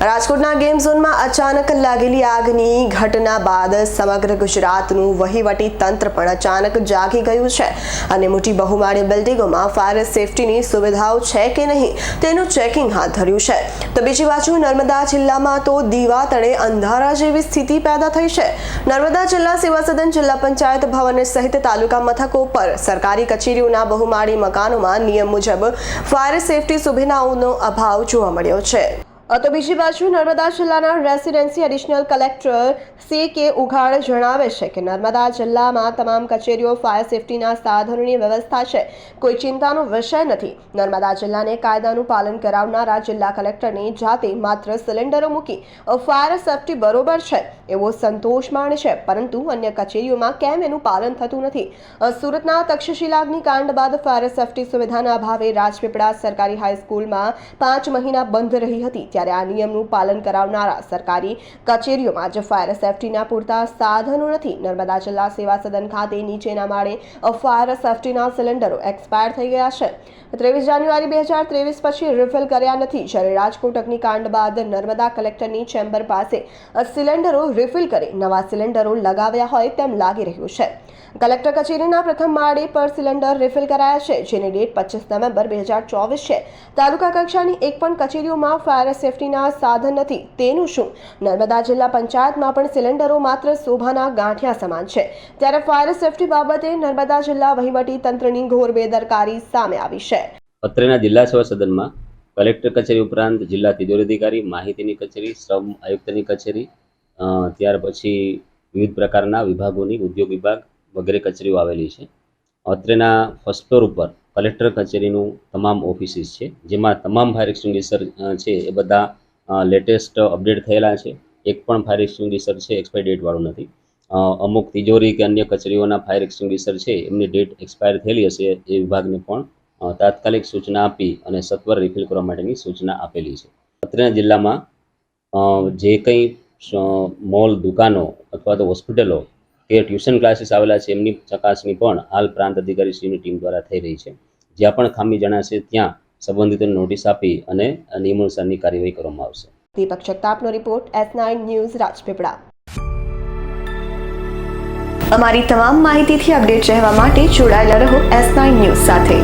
રાજકોટના ગેમ ઝોનમાં અચાનક લાગેલી આગની ઘટના બાદ સમગ્ર ગુજરાતનું વહીવટી તંત્ર પણ અચાનક જાગી ગયું છે અને મોટી બહુમાળી બિલ્ડિંગોમાં ફાયર સેફટીની સુવિધાઓ છે કે નહીં તેનું ચેકિંગ હાથ ધર્યું છે. તો બીજી બાજુ નર્મદા જિલ્લામાં તો દીવા તળે અંધારા જેવી સ્થિતિ પેદા થઈ છે. નર્મદા જિલ્લા સેવા સદન જિલ્લા પંચાયત ભવન સહિત તાલુકા મથકો પર સરકારી કચેરીઓના બહુમાળી મકાનોમાં નિયમ મુજબ ફાયર સેફટી સુવિધાઓનો અભાવ જોવા મળ્યો છે. તો બીજી બાજુ નર્મદા જિલ્લાના રેસિડેન્સી એડિશનલ કલેક્ટર સી કે ઉઘાડ જણાવે છે કે નર્મદા જિલ્લામાં તમામ કચેરીઓ ફાયર સેફટીના સાધનોની વ્યવસ્થા છે. કોઈ ચિંતાનો વિષય નથી. નર્મદા જિલ્લાને કાયદાનું પાલન કરાવનારા જિલ્લા કલેક્ટરની જાતે માત્ર સિલિન્ડરો મૂકી ફાયર સેફટી બરોબર છે એવો સંતોષ માણે છે. પરંતુ અન્ય કચેરીઓમાં કેમ એનું પાલન થતું નથી? સુરતના તક્ષશિલા અગ્નિકાંડ બાદ ફાયર સેફટી સુવિધાના અભાવે રાજપીપળા સરકારી હાઈસ્કૂલમાં પાંચ મહિના બંધ રહી હતી. ત્યારે આ નિયમનું પાલન કરાવનારા સરકારી કચેરીઓમાં જ ફાયર સેફટીના પૂરતા સાધનો નથી. નર્મદા જિલ્લા સેવા સદન ખાતે નીચેના માળે ફાયર સેફટીના સિલિન્ડરો એક્સપાયર થઈ ગયા છે. ત્રેવીસ જાન્યુઆરી બે હજાર ત્રેવીસ પછી રિફિલ કર્યા નથી. જ્યારે રાજકોટ અગ્નિકાંડ બાદ નર્મદા કલેક્ટરની ચેમ્બર પાસે સિલિન્ડરો રિફિલ કરી નવા સિલિન્ડરો લગાવ્યા હોય તેમ લાગી રહ્યું છે. કલેક્ટર કચેરીના પ્રથમ માળે પર સિલિન્ડર રિફિલ કરાયા છે, જેની ડેટ પચીસ નવેમ્બર બે હજાર ચોવીસ છે. તાલુકા કક્ષાની એક પણ કચેરીઓમાં ફાયર સેફટીના સાધન નથી, તેનું શું? નર્મદા જિલ્લા પંચાયતમાં પણ સિલિન્ડરો માત્ર શોભાના ગાંઠિયા સમાન છે. ત્યારે ફાયર સેફટી બાબતે નર્મદા જિલ્લા વહીવટી તંત્રની ઘોર બેદરકારી સામે આવી છે. અત્રેના જિલ્લા સેવા સદનમાં કલેક્ટર કચેરી ઉપરાંત જિલ્લા તિજોરી અધિકારી માહિતીની કચેરી, શ્રમ આયુક્તની કચેરી ત્યાર પછી વિવિધ પ્રકારના વિભાગોની ઉદ્યોગ વિભાગ વગેરે કચેરીઓ આવેલી છે. અત્રેના ફર્સ્ટ ફ્લોર ઉપર કલેક્ટર કચેરીનું તમામ ઓફિસીસ છે, જેમાં તમામ ફાયર એક્સટિંગ્વિશર છે, એ બધા લેટેસ્ટ અપડેટ થયેલા છે. એક પણ ફાયર એક્સટિંગ્વિશર છે, એક્સપાયર ડેટ વાળું નથી અમુક તિજોરી કે અન્ય કચેરીઓના ફાયર એક્સટિંગ્વિશર છે, એમની ડેટ એક્સપાયર થયેલી હશે, એ વિભાગને પણ તાત્કાલિક સૂચના આપી અને સત્વર રિફિલ કરવા માટેની સૂચના આપેલી છે. અત્રેના જિલ્લામાં જે કંઈ મોલ, દુકાનો અથવા તો હોસ્પિટલો કે ટ્યુશન ક્લાસીસ આવેલા છે, એમની ચકાસણી પણ હાલ પ્રાંત અધિકારીશ્રીની ટીમ દ્વારા થઈ રહી છે. જ્યાં પણ ખામી જણાશે, ત્યાં સંબંધિતોને નોટિસ આપી અને નિયમાનુસારની કાર્યવાહી કરવામાં આવશે. દીપક જગતાપનો report, S nine news, Rajpipla. અમારી તમામ માહિતીથી અપડેટ રહેવા માટે જોડાયેલા રહો એસ નાઇન ન્યૂઝ સાથે.